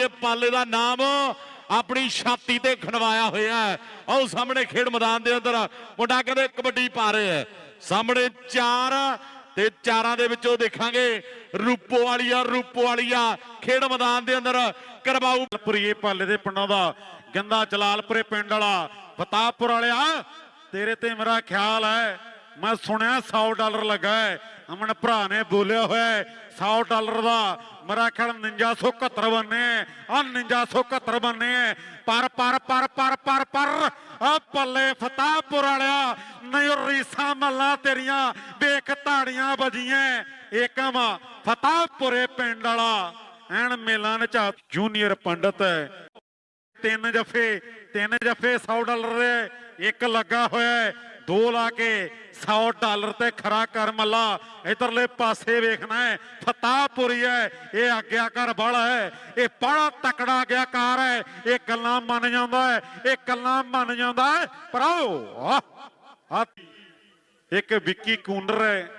ਦਈਏ ਪਾਲੇ ਦਾ ਨਾਮ ਆਪਣੀ ਛਾਤੀ ਤੇ ਖਣਵਾਇਆ ਹੋਇਆ ਹੈ। ਆਓ ਸਾਹਮਣੇ ਖੇਡ ਮੈਦਾਨ ਦੇ ਅੰਦਰ। ਮੁੰਡਾ ਕਹਿੰਦੇ ਕਬੱਡੀ ਪਾ ਰਹੇ ਹੈ। ਸਾਹਮਣੇ ਚਾਰ ਤੇ ਚਾਰਾਂ ਦੇ ਵਿੱਚੋਂ ਦੇਖਾਂਗੇ ਰੂਪੋ ਵਾਲੀਆ ਰੂਪੋ ਵਾਲੀਆ ਖੇਡ ਮੈਦਾਨ ਦੇ ਅੰਦਰ ਕਰਵਾਊ। ਪੁਰੀਏ ਪਾਲੇ ਦੇ ਪਿੰਡਾਂ ਦਾ ਗੰਦਾ ਜਲਾਲਪੁਰੇ ਪਿੰਡ ਵਾਲਾ ਫਤਾਪੁਰ ਵਾਲਿਆ। ਤੇਰੇ ਤੇ ਮੇਰਾ ਖਿਆਲ ਹੈ। ਮੈਂ ਸੁਣਿਆ 100 ਡਾਲਰ ਲੱਗਾ ਹੈ। ਅਮਨ ਭਰਾ ਨੇ ਬੋਲਿਆ ਹੋਇਆ ਹੈ 100 ਡਾਲਰ ਦਾ। ਮੇਰਾ ਖਿਆਲ 4971 ਬੰਨੇ ਆ 4971 ਬੰਨੇ ਪਰ ਪਰ ਪਰ ਪਰ ਪਰ ਪਰ, ਆ ਪੱਲੇ ਫਤਾਪੁਰ ਵਾਲਿਆ, ਨਹੀਂ ਰੀਸਾਂ ਮੱਲਾ ਤੇਰੀਆਂ ਵੇਖ ਧਾੜੀਆਂ ਵਜੀਆਂ ਏਕਮ ਫਤਾਪੁਰੇ ਪਿੰਡ ਵਾਲਾ। ਐਨ ਮੇਲਾਂ ਨਚਾ ਜੂਨੀਅਰ ਪੰਡਤ ਹੈ ਤਿੰਨ ਜਫੇ ਤਿੰਨ ਜਫੇ 100 ਡਾਲਰ ਦੇ। ਇੱਕ ਲੱਗਾ ਹੋਇਆ ਦੋ ਲਾ ਕੇ 100 ਡਾਲਰ ਤੇ ਖਰਾ ਕਰ ਮੱਲਾ। ਇਧਰਲੇ ਪਾਸੇ ਵੇਖਣਾ ਹੈ, ਫਤਾਹਪੁਰੀ ਹੈ, ਇਹ ਆਗਿਆਕਾਰ ਬਾਲਾ ਹੈ, ਇਹ ਬੜਾ ਤਕੜਾ ਆਗਿਆਕਾਰ ਹੈ, ਇਹ ਗੱਲਾਂ ਮੰਨ ਜਾਂਦਾ ਹੈ, ਇਹ ਗੱਲਾਂ ਮੰਨ ਜਾਂਦਾ ਹੈ। ਪਰ ਇੱਕ ਵਿੱਕੀ ਕੂਨਰ ਹੈ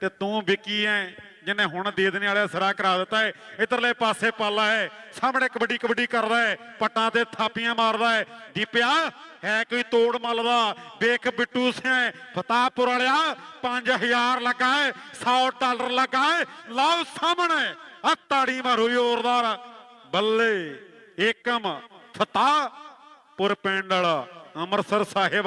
ਤੇ ਤੂੰ ਵਿੱਕੀ ਹੈ। ਜਿਹਨੇ ਹੁਣ ਦੇ ਦੇਣੇ ਸਿਰਾ ਕਰਾ ਦਿੱਤਾ ਹੈ ਇਧਰਲੇ ਪਾਸੇ ਪਾਲਾ ਹੈ ਸਾਹਮਣੇ ਕਬੱਡੀ ਕਬੱਡੀ ਕਰਦਾ ਹੈ ਪੱਟਾਂ ਤੇ ਥਾਪੀਆਂ ਮਾਰਦਾ ਹੈ ਦੀਪਿਆ, ਹੈ ਕੋਈ ਤੋੜ ਮੱਲ ਦਾ? ਵੇਖ ਬਿੱਟੂ ਸਿੰਘ ਫਤਾਹਪੁਰ ਵਾਲਿਆ 5000 ਲੱਗਾ ਹੈ 100 ਡਾਲਰ ਲੱਗਾ ਹੈ ਲਓ ਸਾਹਮਣੇ ਆ ਤਾੜੀ ਮਾਰੋ ਜ਼ੋਰਦਾਰ। ਬੱਲੇ ਏਕਮ, ਫਤਾਹਪੁਰ ਪਿੰਡ ਵਾਲਾ, ਅੰਮ੍ਰਿਤਸਰ ਸਾਹਿਬ